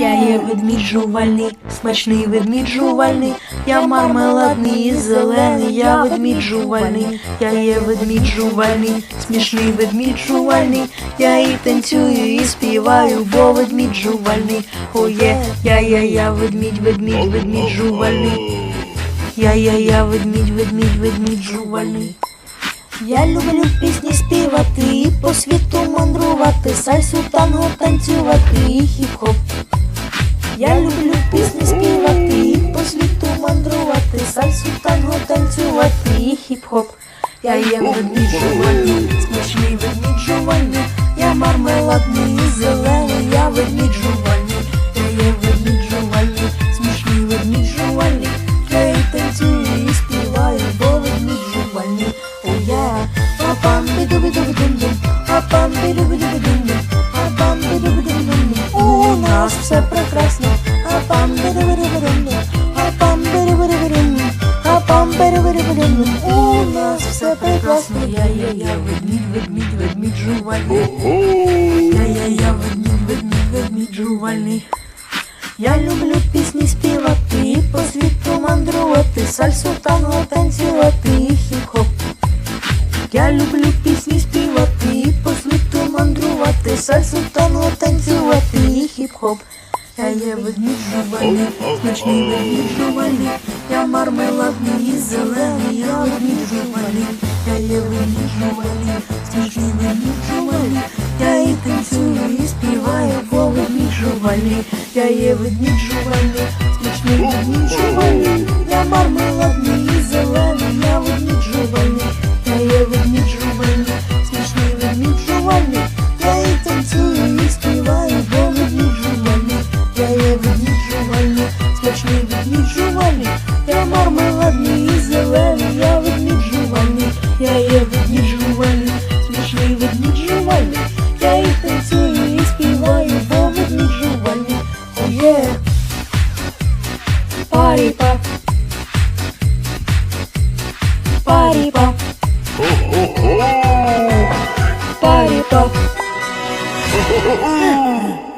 Я є ведмідь жувальний, смачний ведмідь жувальний, я мармеладний і зелений, я ведмідь жувальний, я є ведмідь жувальний, смішний ведмідь жувальний, я і танцюю, і співаю, бо ведмідь жувальний, є, я, я, я, ведмідь, ведмідь, ведмідь жувальний. Я, я, я, ведмідь, ведмідь, ведмідь жувальний. Я люблю пісні співати і по світу мандрувати, сальсу танго танцювати і хіп-хоп. Я люблю пісні співати і по світу мандрувати, сальсу танго танцювати і хіп-хоп. Я є ведмідь жувальний, смачний ведмідь я мармеладний У нас все прекрасно Апам біду біду бідум дум У нас все прекрасно Я, я, я, ведмідь, ведмідь, ведмідь жувальний Я, я, я, ведмідь, ведмідь, ведмідь жувальний я люблю пісні співати по світу мандрувати, сальсу танго. Я люблю пісні співати по світу мандрувати, сальсу танго танцювати і хіп-хоп. Я є смачний ведмідь жувальний, я мармеладний і зелений, я ведмідь я є смачний ведмідь жувальний, я і танцюю, і співаю, бо ведмідь жувальний, я є ведмідь Party pop. Party pop. Ho, ho, ho. Party pop. Ho, ho, ho.